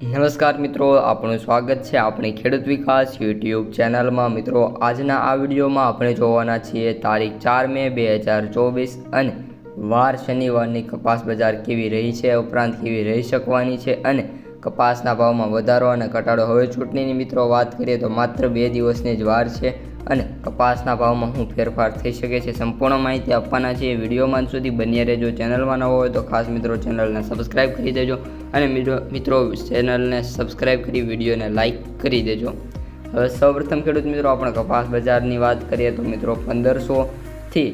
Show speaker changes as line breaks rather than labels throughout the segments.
નમસ્કાર મિત્રો આપણું સ્વાગત છે આપણી ખેડૂત વિકાસ યુટ્યુબ ચેનલમાં. મિત્રો, આજના આ વિડીયોમાં આપણે જોવાના છીએ તારીખ ચાર મે બે હજાર ચોવીસ અને વાર શનિવારની કપાસ બજાર કેવી રહી છે, ઉપરાંત કેવી રહી શકવાની છે અને કપાસના ભાવમાં વધારો અને ઘટાડો. હવે ચૂંટણીની મિત્રો વાત કરીએ તો માત્ર બે દિવસની જ વાર છે અને કપાસના ભાવમાં શું ફેરફાર થઈ શકે છે. સંપૂર્ણ માહિતી આપવાના છે. વિડીયોમાં સુધી બન્યા રહેજો. ચેનલમાં નવો હોય તો ખાસ મિત્રો ચેનલને સબસ્ક્રાઈબ કરી દેજો અને મિત્રો ચેનલને સબસ્ક્રાઈબ કરી, વિડીયોને લાઇક કરી દેજો. હવે સૌપ્રથમ ખેડૂત મિત્રો, આપણે કપાસ બજારની વાત કરીએ તો મિત્રો પંદરસોથી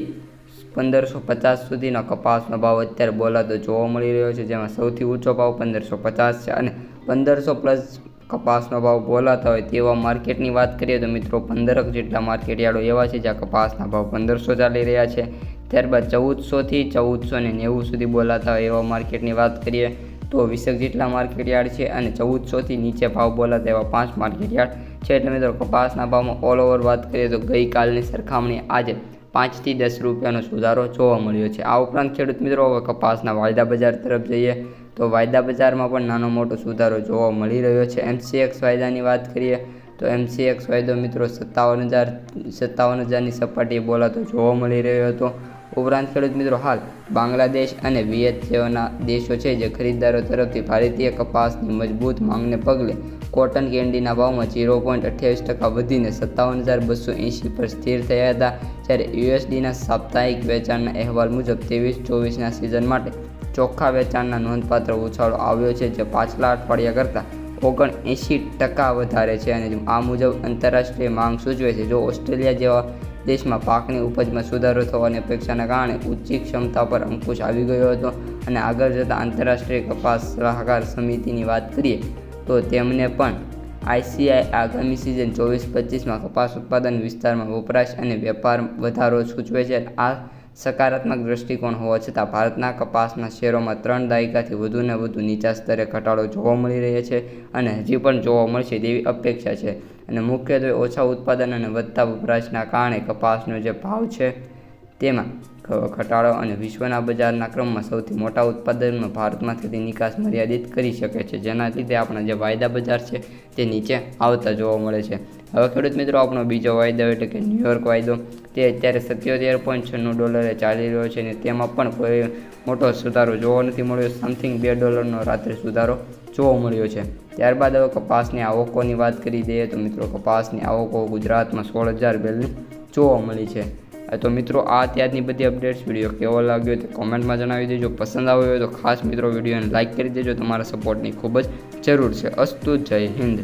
પંદરસો પચાસ સુધીનો કપાસનો ભાવ અત્યારે બોલાતો જોવા મળી રહ્યો છે, જેમાં સૌથી ઊંચો ભાવ પંદરસો પચાસ છે અને પંદરસો પ્લસ કપાસનો ભાવ બોલાતા હોય તેવા માર્કેટની વાત કરીએ તો મિત્રો પંદરક જેટલા માર્કેટ યાર્ડો એવા છે, જ્યાં કપાસના ભાવ પંદરસો ચાલી રહ્યા છે. ત્યારબાદ ચૌદસોથી ચૌદસો ને નેવું સુધી બોલાતા હોય એવા માર્કેટની વાત કરીએ તો વીસેક જેટલા માર્કેટ યાર્ડ છે અને ચૌદસોથી નીચે ભાવ બોલાતા એવા પાંચ માર્કેટ યાર્ડ છે. એટલે મિત્રો કપાસના ભાવમાં ઓલ ઓવર વાત કરીએ તો ગઈકાલની સરખામણી આજે પાંચથી દસ રૂપિયાનો સુધારો જોવા મળ્યો છે. આ ઉપરાંત ખેડૂત મિત્રો, હવે કપાસના વાયદા બજાર તરફ જઈએ, તો વાયદા બજારમાં પણ નાનો મોટો સુધારો જોવા મળી રહ્યો છે. એમસીએક્સ વાયદાની વાત કરીએ, તો એમસીએક્સ વાયદો મિત્રો સત્તાવન હજાર, સત્તાવન હજારની સપાટીએ બોલાતો જોવા મળી રહ્યો હતો. ઉપરાંત ખેડૂત મિત્રો, હાલ બાંગ્લાદેશ અને વિયેત જેવાના દેશો છે જે ખરીદદારો તરફથી ભારતીય કપાસની મજબૂત માંગને પગલે કોટન કેન્ડીના ભાવમાં ઝીરો પોઈન્ટ અઠ્યાવીસ ટકા વધીને સત્તાવન હજાર બસો એંશી પર સ્થિર થયા હતા. જ્યારે યુએસડીના સાપ્તાહિક વેચાણના અહેવાલ મુજબ ત્રેવીસ ચોવીસના સિઝન માટે ચોખ્ખા વેચાણના નોંધપાત્ર ઉછાળો આવ્યો છે, જે પાછલા અઠવાડિયા કરતાં ઓગણ એંશી ટકા વધારે છે અને આ મુજબ આંતરરાષ્ટ્રીય માંગ સૂચવે છે. જો ઓસ્ટ્રેલિયા જેવા દેશમાં પાકની ઉપજમાં સુધારો થવાની અપેક્ષાના કારણે ઊંચી ક્ષમતા પર અંકુશ આવી ગયો હતો અને આગળ જતાં આંતરરાષ્ટ્રીય કપાસ સલાહકાર સમિતિની વાત કરીએ તો તેમને પણ આઈસીઆઈ આગામી સિઝન ચોવીસ પચીસમાં કપાસ ઉત્પાદન વિસ્તારમાં વપરાશ અને વેપાર વધારો સૂચવે છે. આ સકારાત્મક દૃષ્ટિકોણ હોવા છતાં ભારતના કપાસના શેરોમાં ત્રણ દાયકાથી વધુને વધુ નીચા સ્તરે ઘટાડો જોવા મળી રહ્યો છે અને હજી પણ જોવા મળશે તેવી અપેક્ષા છે. અને મુખ્યત્વે ઓછા ઉત્પાદન અને વધતા વપરાશના કારણે કપાસનો જે ભાવ છે તેમાં ઘટાડો અને વિશ્વના બજારના ક્રમમાં સૌથી મોટા ઉત્પાદનમાં ભારતમાં થતી નિકાસ મર્યાદિત કરી શકે છે. જેના લીધે આપણા જે વાયદા બજાર છે તે નીચે આવતા જોવા મળે છે. હવે ખેડૂત મિત્રો, આપણો બીજો વાયદો એટલે કે ન્યુયોર્ક વાયદો. તે અત્યારે સત્યોતેર પોઈન્ટ છન્નું ડોલરે ચાલી રહ્યો છે અને તેમાં પણ કોઈ મોટો સુધારો જોવા નથી મળ્યો. સમથિંગ બે ડોલરનો રાત્રે સુધારો જોવા મળ્યો છે. ત્યારબાદ હવે કપાસની આવકોની વાત કરી દઈએ તો મિત્રો, કપાસની આવકો ગુજરાતમાં સોળ હજાર બેલની જોવા મળી છે. તો મિત્રો, આ ત્યારની બધી અપડેટ્સ વીડિયો કેવો લાગ્યો તે કોમેન્ટમાં જણાવી દેજો. પસંદ આવ્યો હોય તો ખાસ મિત્રો વિડીયોને લાઇક કરી દેજો. તમારા સપોર્ટની ખૂબ જ જરૂર છે. અસ્તુ જય હિન્દ.